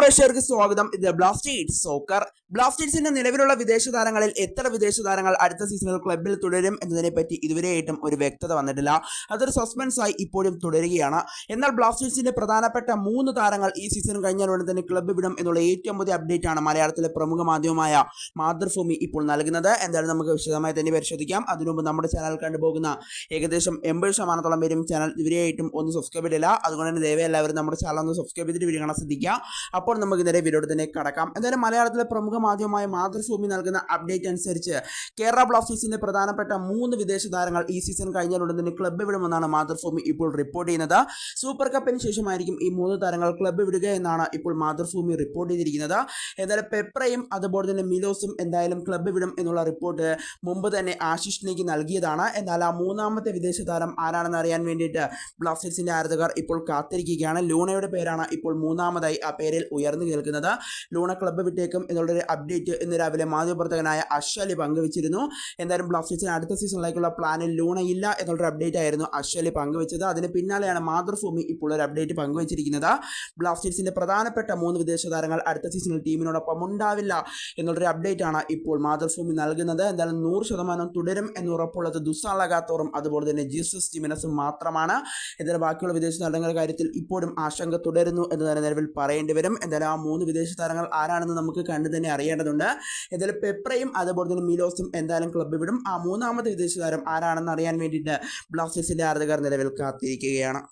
പ്രേക്ഷകർക്ക് സ്വാഗതം. ഇത് ബ്ലാസ്റ്റേഴ്സ് സോക്കർ ബ്ലാസ്റ്റേഴ്സിന്റെ നിലവിലുള്ള വിദേശ താരങ്ങളിൽ എത്ര വിദേശ താരങ്ങൾ അടുത്ത സീസണിൽ ക്ലബിൽ തുടരും എന്നതിനെ പറ്റി ഇതുവരെയായിട്ടും ഒരു വ്യക്തത വന്നിട്ടില്ല. അതൊരു സസ്പെൻസ് ആയി ഇപ്പോഴും തുടരുകയാണ്. എന്നാൽ ബ്ലാസ്റ്റേഴ്സിന്റെ പ്രധാനപ്പെട്ട മൂന്ന് താരങ്ങൾ ഈ സീസൺ കഴിഞ്ഞാൽ ഉടൻ തന്നെ ക്ലബ്ബ് വിടും എന്നുള്ള ഏറ്റവും പുതിയ അപ്ഡേറ്റ് ആണ് മലയാളത്തിലെ പ്രമുഖ മാധ്യമമായ മാതൃഭൂമി ഇപ്പോൾ നൽകുന്നത്. എന്തായാലും നമുക്ക് വിശദമായി തന്നെ പരിശോധിക്കാം. അതിനുമുമ്പ് നമ്മുടെ ചാനൽ കണ്ടുപോകുന്ന ഏകദേശം എൺപത് ശതമാനത്തോളം പേരും ചാനൽ ഇതുവരെയായിട്ടും ഒന്ന് സബ്സ്ക്രൈബ് ചെയ്തില്ല അതുകൊണ്ട് തന്നെ ദയവായി എല്ലാവരും നമ്മുടെ ചാനൽ ഒന്ന് സബ്സ്ക്രൈബ് ചെയ്തിട്ട് വീഡിയോ കാണാൻ ശ്രദ്ധിക്കുക. അപ്പോൾ നമുക്ക് നേരെ വീഡിയോ തന്നെ കടക്കാം. എന്തായാലും മലയാളത്തിലെ പ്രമുഖ മാധ്യമമായ മാതൃഭൂമി നൽകുന്ന അപ്ഡേറ്റ് അനുസരിച്ച് കേരള ബ്ലാസ്റ്റേഴ്സിന്റെ പ്രധാനപ്പെട്ട മൂന്ന് വിദേശ താരങ്ങൾ ഈ സീസൺ കഴിഞ്ഞാൽ ഉടൻ തന്നെ ക്ലബ്ബ് വിടുമെന്നാണ് മാതൃഭൂമി ഇപ്പോൾ റിപ്പോർട്ട് ചെയ്യുന്നത്. സൂപ്പർ കപ്പിന് ശേഷമായിരിക്കും ഈ മൂന്ന് താരങ്ങൾ ക്ലബ്ബ് വിടുക എന്നാണ് ഇപ്പോൾ മാതൃഭൂമി റിപ്പോർട്ട് ചെയ്തിരിക്കുന്നത്. എന്തായാലും പെപ്രയും അതുപോലെ തന്നെ മിലോസും എന്തായാലും ക്ലബ്ബ് വിടും എന്നുള്ള റിപ്പോർട്ട് മുമ്പ് തന്നെ ആശിഷിനേക്ക് നൽകിയതാണ്. എന്നാൽ ആ മൂന്നാമത്തെ വിദേശ താരം ആരാണെന്ന് അറിയാൻ വേണ്ടിയിട്ട് ബ്ലാസ്റ്റേഴ്സിന്റെ ആരാധകർ ഇപ്പോൾ കാത്തിരിക്കുകയാണ്. ലൂണയുടെ പേരാണ് ഇപ്പോൾ മൂന്നാമതായി ആ പേരിൽ ഉയർന്നു കേൾക്കുന്നത്. ലൂണ ക്ലബ്ബ് വിട്ടേക്കും എന്നുള്ളൊരു അപ്ഡേറ്റ് ഇന്ന് രാവിലെ മാധ്യമപ്രവർത്തകനായ അശ്വലി പങ്കുവച്ചിരുന്നു. എന്തായാലും ബ്ലാസ്റ്റേഴ്സിന് അടുത്ത സീസണിലേക്കുള്ള പ്ലാനിൽ ലൂണ ഇല്ല എന്നുള്ളൊരു അപ്ഡേറ്റ് ആയിരുന്നു അശ്വലി പങ്കുവച്ചത്. അതിന് പിന്നാലെയാണ് മാതൃഭൂമി ഇപ്പോൾ ഒരു അപ്ഡേറ്റ് പങ്കുവച്ചിരിക്കുന്നത്. ബ്ലാസ്റ്റേഴ്സിന്റെ പ്രധാനപ്പെട്ട മൂന്ന് വിദേശ താരങ്ങൾ അടുത്ത സീസണിൽ ടീമിനോടൊപ്പം ഉണ്ടാവില്ല എന്നുള്ളൊരു അപ്ഡേറ്റ് ആണ് ഇപ്പോൾ മാതൃഭൂമി നൽകുന്നത്. എന്തായാലും നൂറ് ശതമാനം തുടരും എന്ന് ഉറപ്പുള്ളത് ദുസ്സാളകാത്തോറും അതുപോലെ തന്നെ ജീസസ് ജിമിനസും മാത്രമാണ്. എന്തായാലും ബാക്കിയുള്ള വിദേശ താരങ്ങളുടെ കാര്യത്തിൽ ഇപ്പോഴും ആശങ്ക തുടരുന്നു എന്ന് തന്നെ നിലവിൽ പറയേണ്ടി വരും. എന്തായാലും ആ മൂന്ന് വിദേശ താരങ്ങൾ ആരാണെന്ന് നമുക്ക് കണ്ടു തന്നെ അറിയേണ്ടതുണ്ട്. എന്തായാലും പെപ്രയും അതുപോലെ തന്നെ മിലോസും എന്തായാലും ക്ലബ്ബ് വിടും. ആ മൂന്നാമത്തെ വിദേശ താരം ആരാണെന്ന് അറിയാൻ വേണ്ടിയിട്ട് ബ്ലാസ്റ്റേഴ്സിന്റെ ആരാധകർ നിലവിൽ കാത്തിരിക്കുകയാണ്.